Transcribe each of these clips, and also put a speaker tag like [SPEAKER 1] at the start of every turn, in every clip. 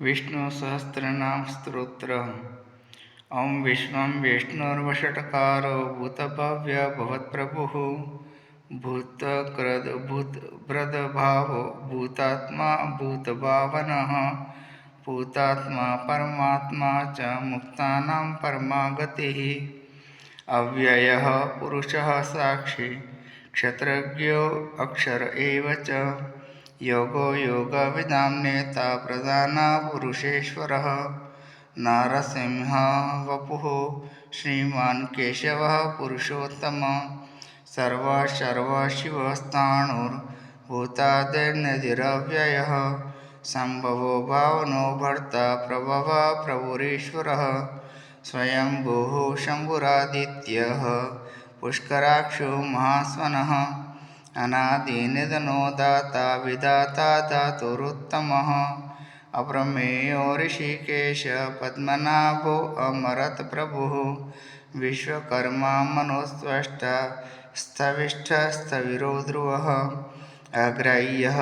[SPEAKER 1] विष्णुसहस्रनाम स्त्रोत्र ॐ विश्वं विष्णुर्वषट्कारो भूतभव्य भवत्प्रभुः। भूतक्रद भूतभ्रदभावो भूतात्मा भूतभावनः। भूतात्मा परमात्मा च मुक्तानां परमा गतिः अव्ययः पुरुषः साक्षी, क्षत्रज्ञो अक्षर एव योगो योगविदां नेता प्रधानपुरुषेश्वरः नारसिंहः वपुः, श्रीमान् केशवः पुरुषोत्तमः। सर्वशर्वशिवस्ताणुर्भूतादिर्निधिरव्ययः सम्भवो भावनो भर्ता प्रभवः प्रभुरीश्वरः। स्वयंभुः शम्भुरादित्यः। पुष्कराक्षो महास्वनः। अनादिनिधनो दाता विधाता धातुरुत्तमः अप्रमेयो ऋषिकेश पद्मनाभो अमरतप्रभुः विश्वकर्मा मनुस्वष्टा स्थविष्ठस्थविरो ध्रुवः अग्राह्यः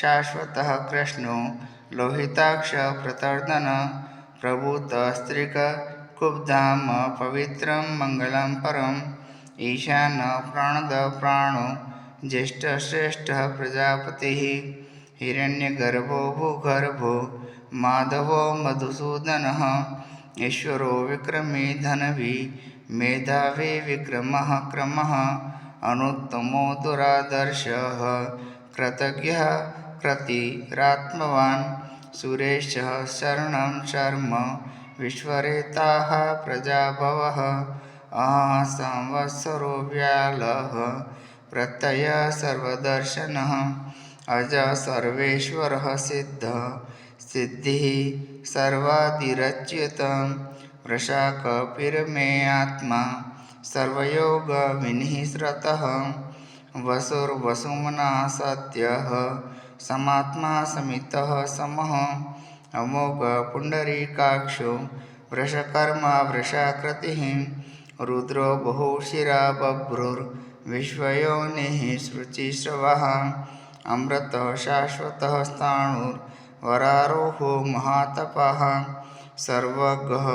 [SPEAKER 1] शाश्वतः कृष्णो लोहिताक्षप्रतर्दन प्रभूतस्त्रिककुब्धाम पवित्रं मङ्गलं परम् ईशान प्राणदप्राणो ज्येष्ठश्रेष्ठः प्रजापतिः। हिरण्यगर्भो भूगर्भो माधवो मधुसूदनः। ईश्वरो विक्रमे धनवी, मेधावी विक्रमः क्रमः। अनुत्तमो दुरादर्शः, कृतज्ञः, कृतिरात्मवान्। सुरेशः शरणं शर्म विश्वरेताः प्रजाभवः। अहः संवत्सरो व्यालः प्रत्ययः सर्वदर्शनः अज सर्वेश्वरः सिद्धः। सिद्धिः सर्वादिरच्युतं वृषाकपिर्मे आत्मा सर्वयोगविनिःसृतः वसुर्वसुमना सत्यः। समात्मा समितः समः। अमोघपुण्डरीकाक्षो वृषकर्मा वृषाकृतिः। रुद्रो बहुशिरा बभ्रुर्विश्वयोनिः शुचिश्रवः अमृतः शाश्वतः स्थाणुर्वरारोहो महातपः। सर्वगः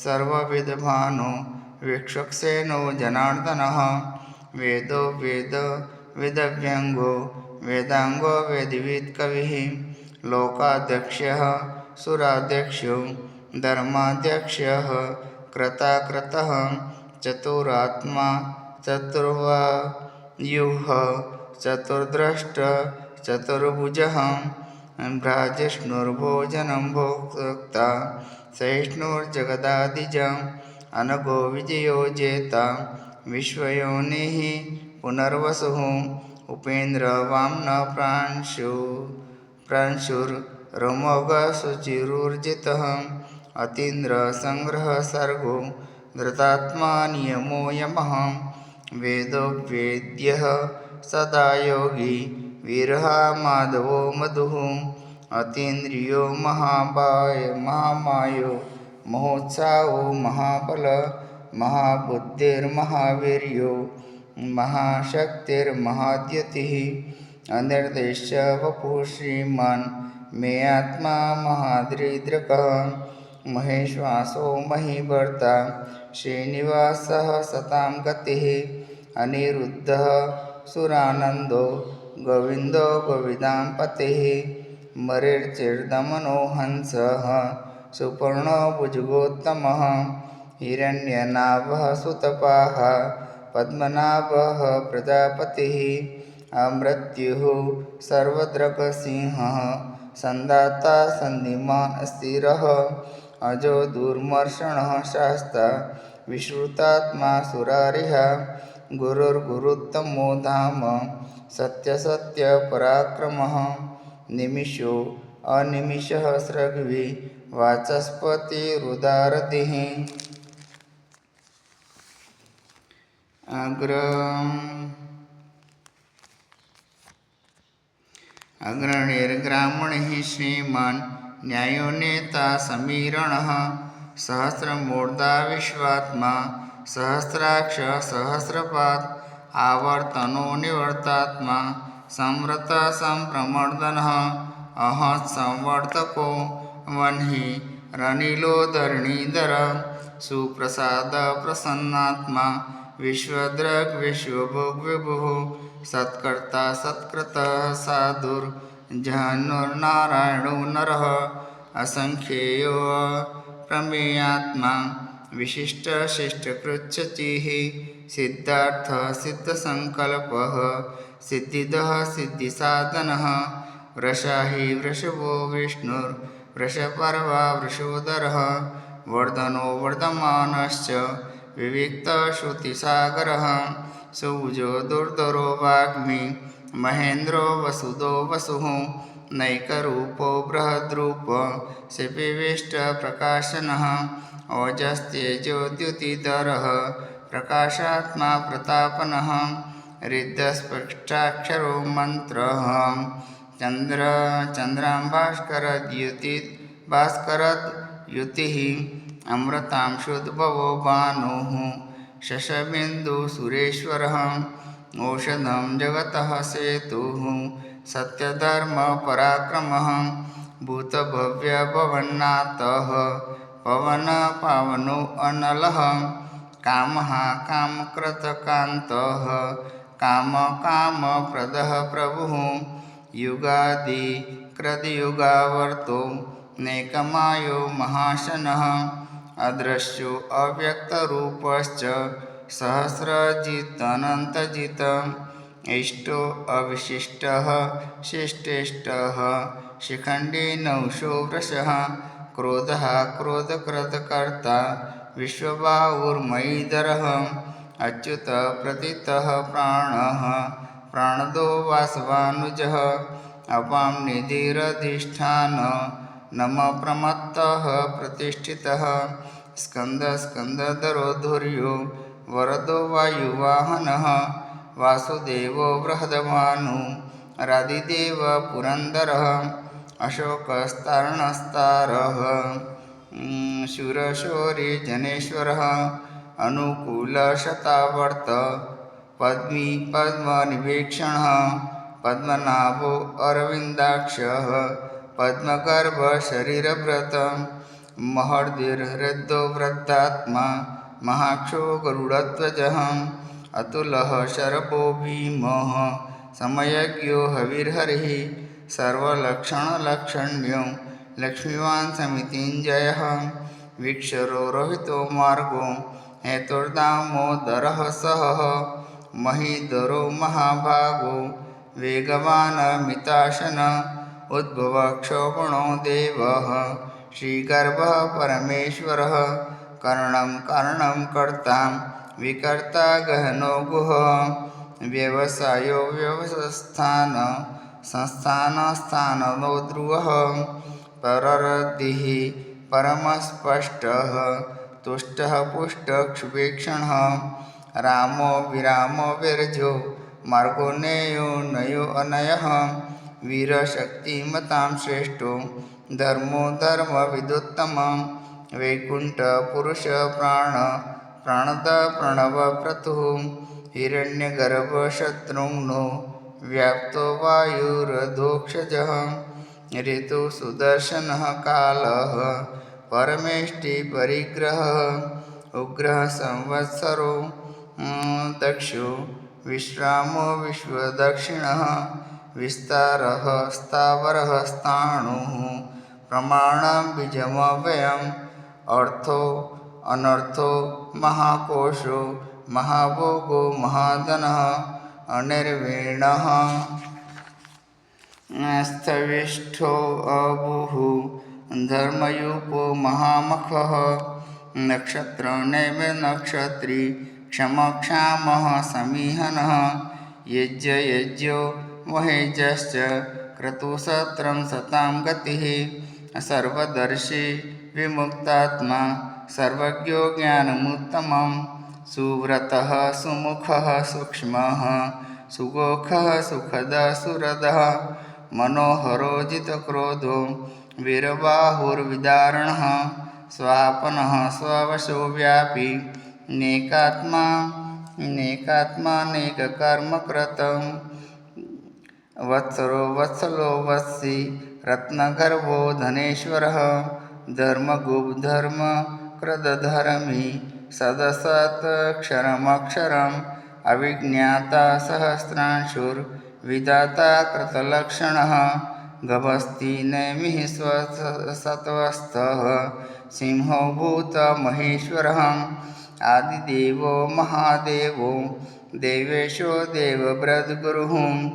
[SPEAKER 1] सर्वविद्भानो विक्षुक्सेनो जनार्दनः। वेदो वेद वेदव्यङ्गो वेदाङ्गो वेदिवित्कविः। लोकाध्यक्षः सुराध्यक्षो धर्माध्यक्षः कृताकृतः चतुरात्मा चतुर्वायुः चतुर्द्रष्ट चतुर्भुजः भ्राजिष्णुर्भोजनं भोक्ता सहिष्णुर्जगदादिजम् अनघो विजयो जेता विश्वयोनिः पुनर्वसुः उपेन्द्रवाम्नप्रांशु प्रांशुर्मोघशुचिरुर्जितः अतीन्द्रसङ्ग्रहसर्गो धृतात्मा नियमो यमः वेदोवेद्यः सदा योगी वीरः माधवो मधुः अतीन्द्रियो महाबाय महामायो महोत्साहो महाबल महाबुद्धिर्महावीर्यो महाशक्तिर्महाद्यतिः अनिर्देश्य वपुः श्रीमान् मे आत्मा महादृदृकः महेश्वासो महीभर्ता श्रीनिवासः सतां गतिः अनिरुद्धः सुरानन्दो गोविन्दो गोविदां पतिः मरिर्चिर्दमनो हंसः सुपर्णो भुजगोत्तमः हिरण्यनाभः सुतपाः पद्मनाभः प्रजापतिः अमृत्युः सर्वद्रगसिंहः सन्दाता सन्धिमान् स्थिरः अजो दुर्मर्षणः शास्ता विश्रुतात्मा सुरारिः ગુરુર્ગુરુત્તમો ધામ સત્યસત્ય પરાક્રમ નિમિષો અનિમિષ સ્રગ્વી વાચસ્પતિરુદારતિ અગ્ર અગ્રણીર્ગ્રામણિ શ્રીમાન ન્યાયો નેતા સમીરણ સહસ્રમૂર્ધા વિશ્વાત્મા સહસ્ત્રાક્ષ સહસ્રપાદ, આવર્તનો નિવર્તાત્મા સંવ્રત સંપ્રમર્દન, અહ સંવર્તકો, વન્હી, રનિલો ધરણીધર, સુપ્રસાદ પ્રસન્નાત્મા, વિશ્વદ્રગ વિશ્વભોગ વિભુ, સત્કર્તા સત્કૃત સાધુર જહનુર્નારાયણો નર, અસંખ્યેય પ્રમેયાત્મા विशिष्टशिष्टकृच्छतिः सिद्धार्थः सिद्धसङ्कल्पः सिद्धिदः सिद्धिसाधनः वृषा हि वृषभो विष्णुर्वृषपर्वा वृषोदरः वर्धनो वर्धमानश्च विविक्तश्रुतिसागरः शूजो दुर्धरो वाग्मी महेन्द्रो वसुदो वसुः नैकरूपो बृहद्रूप शिपिविष्टप्रकाशनः ओजस्तेजोद्युतिधर प्रकाशात्मा प्रतापनः रिद्धस्पृष्टाक्षरो मन्त्रः भास्कर चन्द्रां भास्कर युति अमृतांशुद्भवो भानुः शशबिन्दुसुरेश्वरः ओषधम जगत सेतु सत्यधर्मपराक्रमः भूतभव्यभवन्नाथः पवनपावनो अनलः कामः कामकृतकान्तः कामकामप्रदः प्रभुः युगादिकृतयुगावर्तो नैकमायो महाशनः अदृश्यो अव्यक्तरूपश्च सहस्रजितनन्तजित इष्टो अविशिष्टः शिष्टेष्टः शिखण्डी नौषो वृषः क्रोधः क्रोधकृतकर्ता विश्वबाहुर्मयीधरः अच्युतप्रथितः प्राणः प्राणदो वासवानुजः अपां निधिरधिष्ठान नम प्रमत्तः प्रतिष्ठितः स्कन्दस्कन्दधरोधुर्यो वरदो वायुवाहनः वासुदेवो बृहदभानु रादिदेव पुरन्दरः अशोकस्तारणस्तारः शूरशौर्यजनेश्वरः अनुकूलशतावर्त, पद्मी पद्मनिभीक्षणः, पद्मनाभो अरविन्दाक्षः पद्मगर्भशरीरव्रत महर्दिर्हृदो वृद्धात्मा, महाक्षो गरुडध्वजः अतुलः शरभो भीमः। समयज्ञो हविर्हरिः। सर्वलक्षणलक्षण्यो लक्ष्मीवान् समितिञ्जयः। वीक्षरो रोहितो मार्गो हेतुर्दामोदरः सहः महीधरो महाभागो वेगवान् मिताशन। उद्भवक्षोभणो देवः। श्रीगर्भः परमेश्वरः। કર્ણમ કર્ણમ કર્તા વિકર્તા ગહનો ગુહ વ્યવસાયો વ્યવસ્થાન સંસ્થાન સ્થાનનો ધ્રુવ પરરદિઃ પરમસ્પષ્ટ તુષ્ટ પુષ્ટ ક્ષુપેક્ષણ રામો વિરામો વિરજો માર્ગો નયો નયો અનય વીરશક્તિમતામ શ્રેષ્ઠો ધર્મો ધર્મ વિદોત્તમ श्रेष्ठो धर्मो धर्मविदुत्तमं वैकुण्ठपुरुषप्राण प्राणद प्रणवप्रतुः हिरण्यगर्भशत्रुघ्नो व्याप्तो वायुरधोक्षजः ऋतुसुदर्शनः कालः परमेष्टिपरिग्रहः उग्रः संवत्सरो दक्षो विश्रामो विश्वदक्षिणः विस्तारः स्थावरः स्थाणुः प्रमाणं बीजमव्ययम् अर्थो, अनर्थो, महाकोशो, महाभोगो, महाधनः, अनिर्वीणः। स्थविष्ठो अबुः, धर्मयूपो महामखः नक्षत्री क्षमक्षामः, समीहनः। यज्ञयज्ञो महेजश्च, क्रतुसत्रं सतां गतिः, सर्वदर्शी विमुक्तात्मा, सर्वज्ञो ज्ञानमुत्तमं सुव्रतः सुमुखः सूक्ष्मः, सुगोखः सुखदः सुरदः मनोहरो जितक्रोधो वीरबाहुर्विदारणः स्वापनः स्ववशो व्यापी नेकात्मा नेकात्मानेककर्मकृतं वत्सरो वत्सलो वत्सि रत्नगर्भो धनेश्वरः। धर्मगुब्धर्मकृदधर्मी सदसत्क्षरमक्षरम् अविज्ञाता कृतलक्षणः, गभस्ति नैमिः स्वसत्त्वस्थः सिंहो भूतमहेश्वरः आदिदेवो महादेवो, देवेशो देवव्रतगुरुः,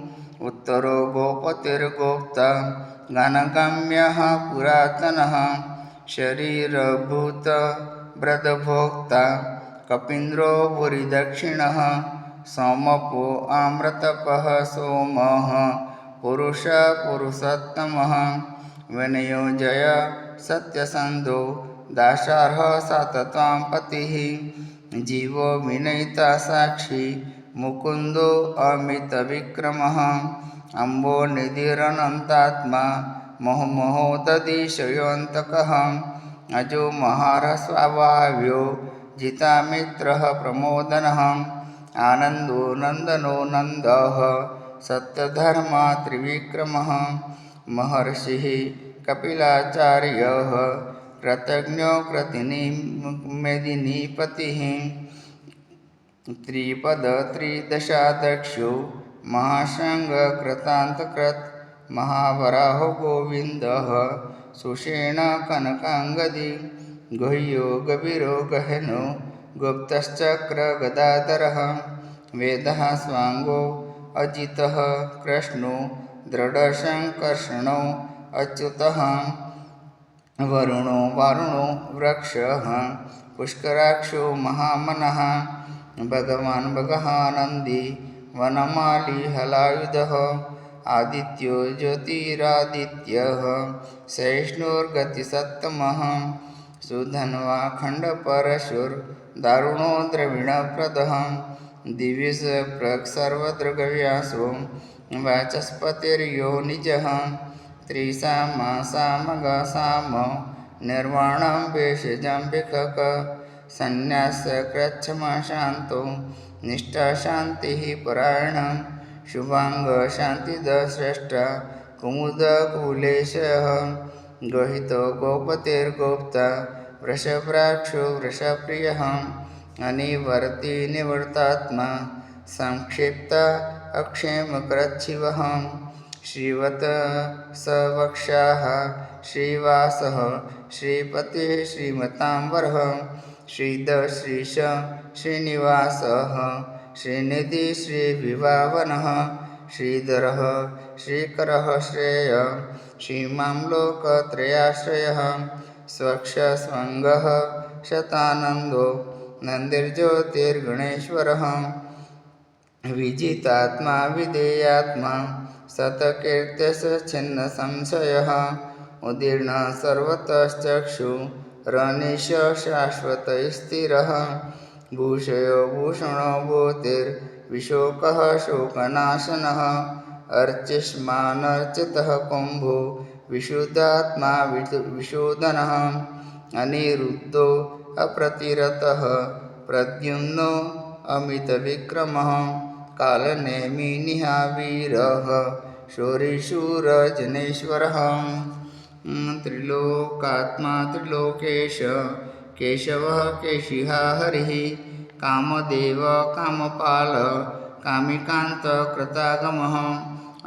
[SPEAKER 1] उत्तरो गोपतिर्गोप्ता गणगम्यः पुरातनः। शरीरभूतव्रतभोक्ता कपीन्द्रो भूरिदक्षिणः सोमपो आम्रतपः सोमः पुरुषपुरुषोत्तमः विनयो जय सत्यसन्धो दाशार्ह सततां पतिः जीवो विनयिता साक्षी मुकुन्दो अमितविक्रमः अम्बो निधिरनन्तात्मा मोहमोहोदधिशयोऽन्तकः अजो महारस्वभाव्यो जितामित्रः प्रमोदनः। आनन्दो नन्दनो नन्दः सत्यधर्मा त्रिविक्रमः। महर्षिः कपिलाचार्यः कृतज्ञो कृतिनि मेदिनीपतिः त्रिपदत्रिदशाध्यक्षो महासङ्घकृतान्तकृत् महावराहो गोविन्दः सुषेण कनकाङ्गदी, गुह्यो गभीरो गहनो, गुप्तश्चक्रगदाधरः, वेदः स्वाङ्गो अजितः, कृष्णो दृढसङ्कर्षणो अच्युतः, वरुणो वारुणो वृक्षः, पुष्कराक्षो महामनः, भगवान् भगहानन्दी वनमाली हलायुधः आदित्यो ज्योतिरादित्यः। सहिष्णुर्गतिसत्तमः। सुधन्वा खण्डपरशुर्दारुणो द्रविणप्रदः। दिविष सर्वदृगव्यासो वाचस्पतिर्यो निजः। त्रिसामा सामगसाम निर्वाणं भेषजं विखक सन्न्यासकृच्छमशान्तो निष्ठाशान्तिः परायणं शुभाङ्गशान्तिदश्रेष्ठा कुमुदकुलेशः गहितो गोपतिर्गोप्ता वृषभ्राक्षो वृषप्रियः अनिवर्ति निवर्तात्मा संक्षिप्त अक्षेमकृच्छिवः श्रीवत सवक्षाः श्रीवासः श्रीपतिः श्रीमताम्बरः શ્રીનિધિ શ્રી વિવાવન શ્રીધર શ્રીકર શ્રેય શ્રીમામ લોકત્રયાશ્રય સ્વક્ષ સ્વંગ શતાનંદો મંદિર્જ્યોતિર્ગણેશ્વર વિજિતાત્મા વિધેયાત્મા સતકીર્ત્યશ્છિન્ન સંશય ઉદીર્ણ સર્વતચક્ષુ રનિશ શાશ્વત સ્થિર भूषयो भूषणो भूतिर्विशोकः शोकनाशनः। अर्चिष्मानर्चितः कुम्भो विशुद्धात्मा विशोधनः अनिरुद्धो अप्रतिरतः प्रद्युम्नो अमितविक्रमः। कालनेमिनिहावीरः शौरिशूरजनेश्वरः त्रिलोकात्मा त्रिलोकेश केशवः केशिहा हरिः कामदेव कामपाल कामिकान्तकृतागमः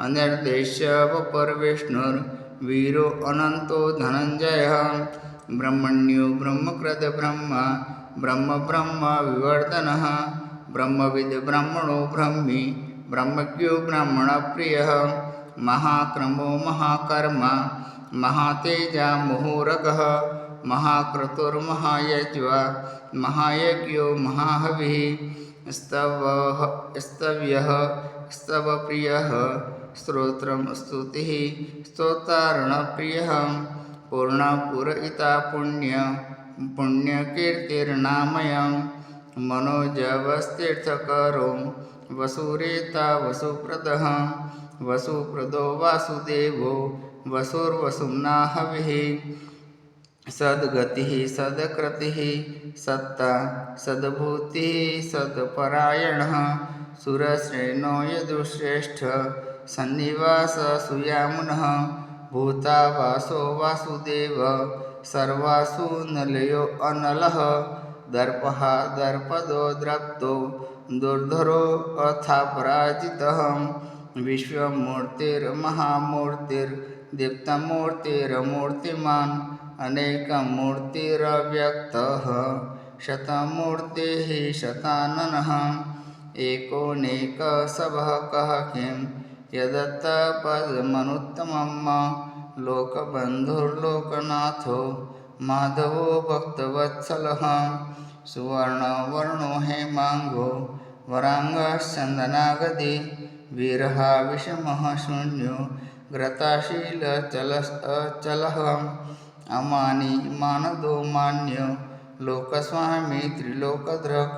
[SPEAKER 1] अनिर्देश्य वपुर्विष्णुर्वीरो अनन्तो धनञ्जयः ब्रह्मण्यो ब्रह्मकृत ब्रह्म ब्रह्म ब्रह्म विवर्धनः ब्रह्मविद् ब्रह्मणो ब्रह्मी ब्रह्मज्ञो ब्राह्मणप्रियः महाक्रमो महाकर्म महातेजा मुहूरगः महाक्रतुर्महायज्वा महायज्ञो महाहविः, स्तवः स्तव्यः, स्तवप्रियः, स्तोत्रं स्तुतिः, स्तोतारणप्रियः पूर्णपुरयिता पुण्य पुण्यकीर्तिर्नामयं, मनोजवस्तीर्थकरो, वसुरेता वसुप्रदः, वसुप्रदो वासुदेवो वसुर्वसुम्ना हविः सद्गतिः सद्कृतिः सत्ता सद्भूतिः सत्परायणः सुरश्रेणो यदुश्रेष्ठ सन्निवाससुयामुनः भूतावासो वासुदेव सर्वासु नलयो अनलः दर्पः दर्पदो द्रप्तो दुर्धरो अथापराजितः विश्वमूर्तिर्महामूर्तिर्दीप्तमूर्तिरमूर्तिमान् अनेकमूर्तिरव्यक्तः शतमूर्तिः शताननः एकोनेकसभः कः किं यदत्तपदमनुत्तमं लोकबन्धुर्लोकनाथो माधवो भक्तवत्सलः सुवर्णवर्णो हेमाङ्गो वराङ्गश्चन्दनागदी वीरहा विषमः शून्यो ग्रताशीलचलश्चलः अमानी मानदो मान्यो। लोकस्वामी त्रिलोकधृक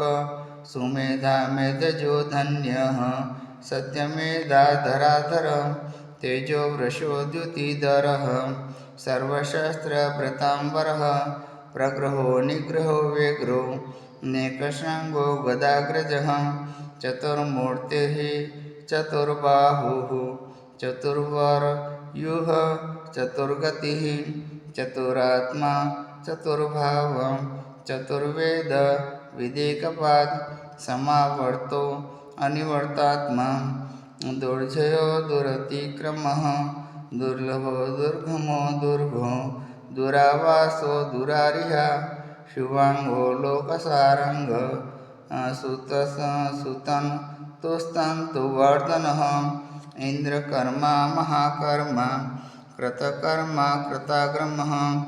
[SPEAKER 1] सुमेधा मेधजो धन्यः। सत्यमेधाधराधर तेजो वृषो द्युतिधरः। सर्वशस्त्रभृताम्बरः प्रग्रहो निग्रहो व्यग्रो नेकशृङ्गो गदाग्रजः। चतुर्मूर्तिः चतुर्बाहुः, चतुर्वरयुः, चतुर्गतिः। चतुरात्मा चतुर्भाव चतुर्वेद विदेकपाद समावर्तो अनिवर्तात्मा। दुर्जयो दुरतिक्रमः, दुर्लभो दुर्गमो दुर्गो, दुरावासो दुरारिहा, शुभाङ्गो लोकसारङ्ग, सुतस सुतन तुस्तन्तु वर्धनः, इंद्रकर्मा महाकर्मा कृतकर्मा कृताग्रमः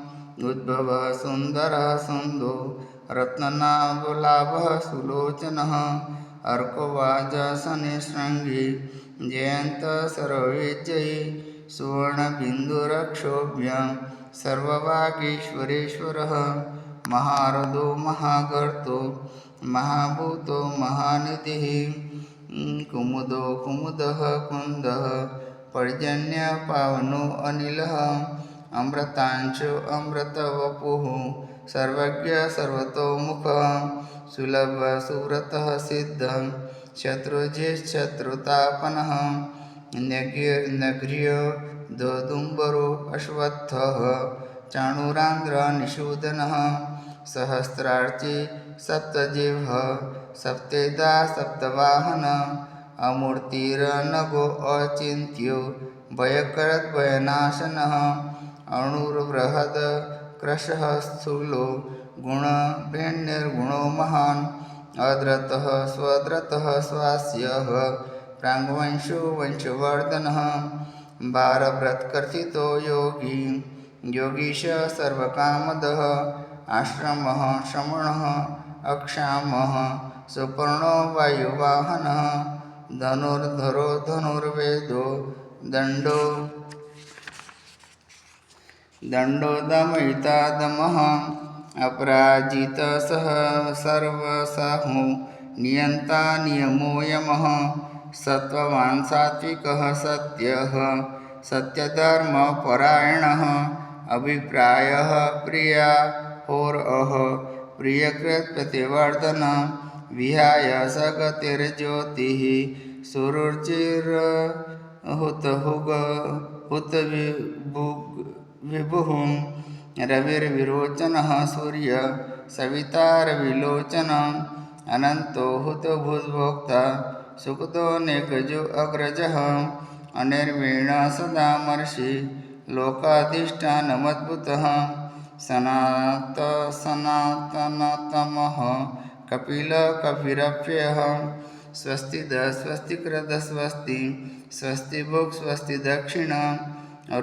[SPEAKER 1] उद्भवः सुन्दरः सुन्दो रत्ननाभलाभः सुलोचनः। अर्कवाजसनिशृङ्गी जयन्त सर्वविजयी, सुवर्णबिन्दुरक्षोभ्य सर्ववागीश्वरेश्वरः महारथो, महागर्तो, महाभूतो महानिधिः कुमुदो, कुमुदः, कुन्दः। પર્જન્ય પાવનો અનિલ અમૃતાંશુ અમૃત વપુ સર્વજ્ઞ સર્વતોમુખ સુલભ સુવ્રત સિદ્ધ શત્રુજિશત્રુતાપન નગ્ર્યો દોદુંબરો અશ્વત્થ ચાણુરાંદ્ર નિષૂદન સહસ્રાર્ચી સપ્તજીહ સપ્તેદા સપ્તવાહન अमूर्तिरनगो अचिन्त्यो भयकरद्भयनाशनः अणुर्बृहद् क्रशः स्थूलो गुणभिन्निर्गुणो महान् अद्रतः स्वद्रतः स्वास्यः प्राङ्वंशो वंशवर्धनः भारव्रतकर्थितो योगी योगीश सर्वकामदः आश्रमः श्रमणः अक्षामः सुपर्णो वायुवाहनः ધનુર્ધરો ધનુર્વેદો દંડો દંડો દમયિતા દમઃ અપરાજિત સહ સર્વસાહુ નિયંતા નિયમો યમઃ સત્વવાન સાત્વિક સત્ય સત્યધર્મ પરાયણ અભિપ્રાય પ્રિયા હોર અહ પ્રિયકૃત પ્રતિવર્ધન विहाय सगतिर्ज्योतिः सुरुचिर्हुतहुग हुत विभुः रविर्विरोचनः सूर्य सवितारविलोचनम् अनन्तो हुतभुद्भोक्ता सुकृतो नेकजो अग्रजः अनिर्वीण सदा मर्षि लोकाधिष्ठानमद्भुतः सनात सनातनतमः कपिलकपिरप्ययः स्वस्तिद स्वस्तिकृत स्वस्ति स्वस्ति भुक् स्वस्ति दक्षिण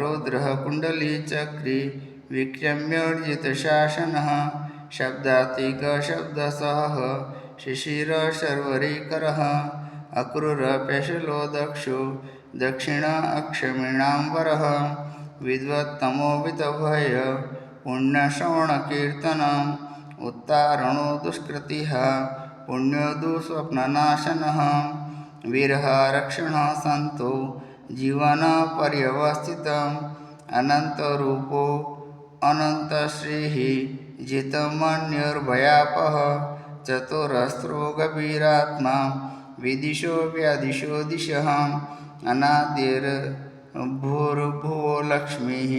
[SPEAKER 1] रुद्रः कुण्डलीचक्री विक्रम्योर्जितशासनः शब्दातिकशब्दसः शिशिरशर्वरीकरः अक्रूरपेशलो दक्षो दक्षिण अक्षमिणाम्बरः विद्वत्तमो वितभय पुण्यश्रवणकीर्तनम् उत्तारणो दुष्कृतिः पुण्यो दुःस्वप्ननाशनः वीरः रक्षणः सन्तो जीवनपर्यवस्थितम् अनन्तरूपो अनन्तश्रीः जितमन्युर्भयापः चतुरस्रो गभीरात्मा विदिशो व्यादिशो दिशः अनादिर् भूर्भुवो लक्ष्मीः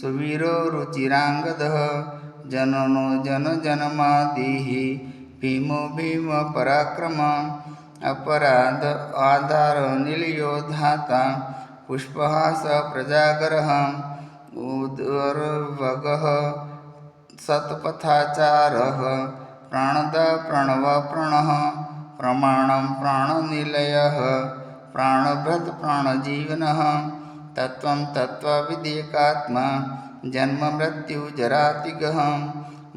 [SPEAKER 1] सुवीरो रुचिराङ्गदः जननो जन जनजनमादिः भीमो भीमपराक्रम अपराध आधारनिलयो धाता, पुष्पहास प्रजागरः उदर्वगः सत्पथाचारः, प्राणद प्रणवप्रणः प्रमाणं प्राणनिलयः प्राणभृत् प्राणजीवनः, तत्त्वं तत्त्वविदेकात्मा जन्ममृत्युजरातिगः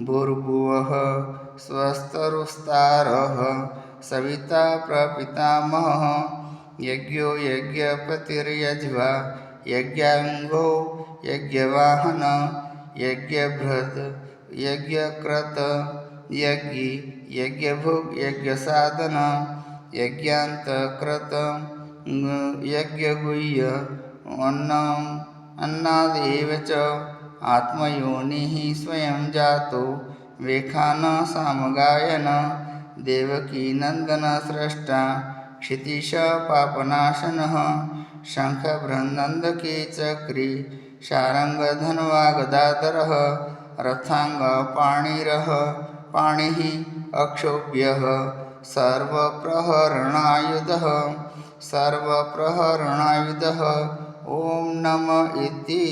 [SPEAKER 1] भूर्भुवः स्वस्तरुस्तारः सविता प्रपितामहः। यज्ञो यज्ञपतिर्यज्वा, यज्ञाङ्गो यज्ञवाहन, यज्ञभृत्, यज्ञकृत, यज्ञी, यज्ञभुग्, यज्ञसाधन, यज्ञान्तकृत, यज्ञगुह्य, अन्नम्। अन्नादेव च आत्मयोनिः स्वयं जातो। वेखान सामगायन देवकीनन्दनस्रष्टा क्षितिश पापनाशनः शङ्खबृहन्नन्दके चक्री शारङ्गधन्वागदाधरः रथाङ्गपाणिरः पाणिः अक्षोभ्यः सर्वप्रहरणायुधः सर्वप्रहरणायुधः ઓમ નમ ઇતિ